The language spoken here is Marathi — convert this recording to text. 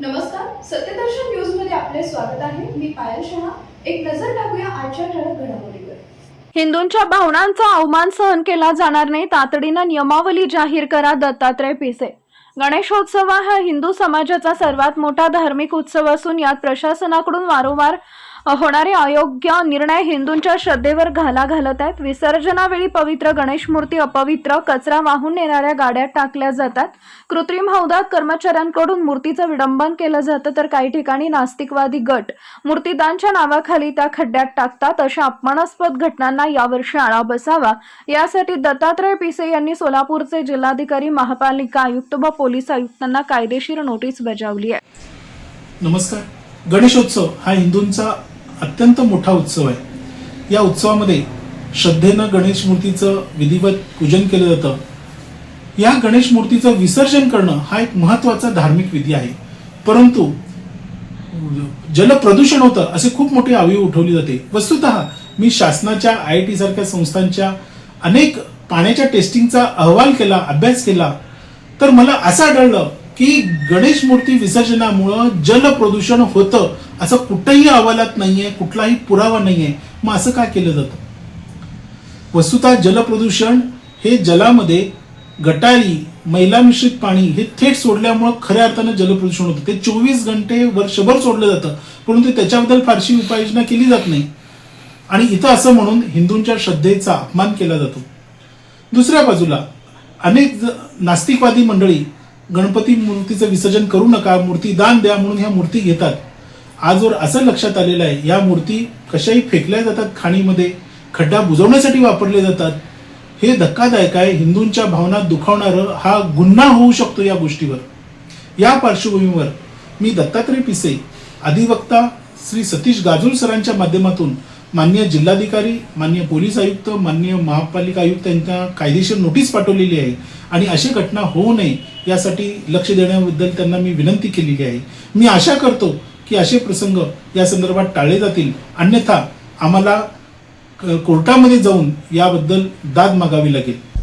नमस्कार सत्यदर्शन न्यूजमध्ये आपले स्वागत आहे. मी पायल शहा. एक नजर टाकूया आजच्या ठळक घडामोडीवर. हिंदूंच्या भावनांचा अवमान सहन केला जाणार नाही तातडीनं नियमावली जाहीर करा दत्तात्रय पिसे. गणेशोत्सव हा हिंदू समाजाचा सर्वात मोठा धार्मिक उत्सव असून यात प्रशासनाकडून वारंवार होणारे अयोग्य निर्णय हिंदूंच्या श्रद्धेवर घाला घालत आहेत. विसर्जनावेळी पवित्र गणेश मूर्ती अपवित्र कचरा वाहून नेणाऱ्या गाड्यात टाकल्या जातात. कृत्रिम हौदात कर्मचाऱ्यांकडून मूर्तीचं विडंबन केलं जातं तर काही ठिकाणी नास्तिकवादी गट मूर्तीदानच्या नावाखाली त्या खड्ड्यात टाकतात. अशा अपमानास्पद घटनांना यावर्षी आळा बसावा. यासाठी दत्तात्रय पिसे यांनी सोलापूरचे जिल्हाधिकारी महापालिका आयुक्त व पोलीस आयुक्तांना कायदेशीर नोटीस बजावली आहे. नमस्कार. गणेशोत्सव हा हिंदूंचा अत्यंत मोठा उत्सव आहे. या उत्सवामध्ये श्रद्धेनं गणेश मूर्तीचं विधिवत पूजन केलं जातं. या गणेश मूर्तीचं विसर्जन करणं हा एक महत्त्वाचा धार्मिक विधी आहे. परंतु जलप्रदूषण होतं असे खूप मोठी आवी उठवली जाते. वस्तुत मी शासनाच्या आय आय टी सारख्या संस्थांच्या अनेक पाण्याच्या टेस्टिंगचा अहवाल केला अभ्यास केला. तर मला असं आढळलं की गणेश मूर्ती विसर्जनामुळं जल प्रदूषण होतं असं कुठंही अहवालात नाहीये कुठलाही पुरावा नाहीये. मग असं का केलं जातं? वस्तुतः जलप्रदूषण हे जलामध्ये गटारी मैला मिश्रित पाणी हे थेट सोडल्यामुळं खऱ्या अर्थानं जलप्रदूषण होतं. ते चोवीस घंटे वर्षभर सोडलं जातं. परंतु त्याच्याबद्दल फारशी उपाययोजना केली जात नाही. आणि इथं असं म्हणून हिंदूंच्या श्रद्धेचा अपमान केला जातो. दुसऱ्या बाजूला अनेक नास्तिकवादी मंडळी गणपती मूर्तीचं विसर्जन करू नका मूर्ती दान द्या म्हणून ह्या मूर्ती घेतात. आजवर असं लक्षात आलेलं आहे या मूर्ती कशाही फेकल्या जातात खाणीमध्ये खड्डा बुजवण्यासाठी वापरले जातात हे धक्कादायक आहे. हिंदूंच्या भावना दुखावणारं हा गुन्हा होऊ शकतो या गोष्टीवर. या पार्श्वभूमीवर मी दत्तात्रय पिसे अधिवक्ता श्री सतीश गाजूल सरांच्या माध्यमातून मान्य जिल्हाधिकारी मान्य पोलीस आयुक्त मान्य महापालिका आयुक्त यांना कायदेशीर नोटीस पाठवलेली आहे. आणि अशी घटना होऊ नये यासाठी लक्ष देण्याबद्दल त्यांना मी विनंती केलेली आहे. मी आशा करतो की असे प्रसंग या संदर्भात टाळले जातील. अन्यथा आम्हाला क- कोर्टामध्ये जाऊन याबद्दल दाद मागावी लागेल.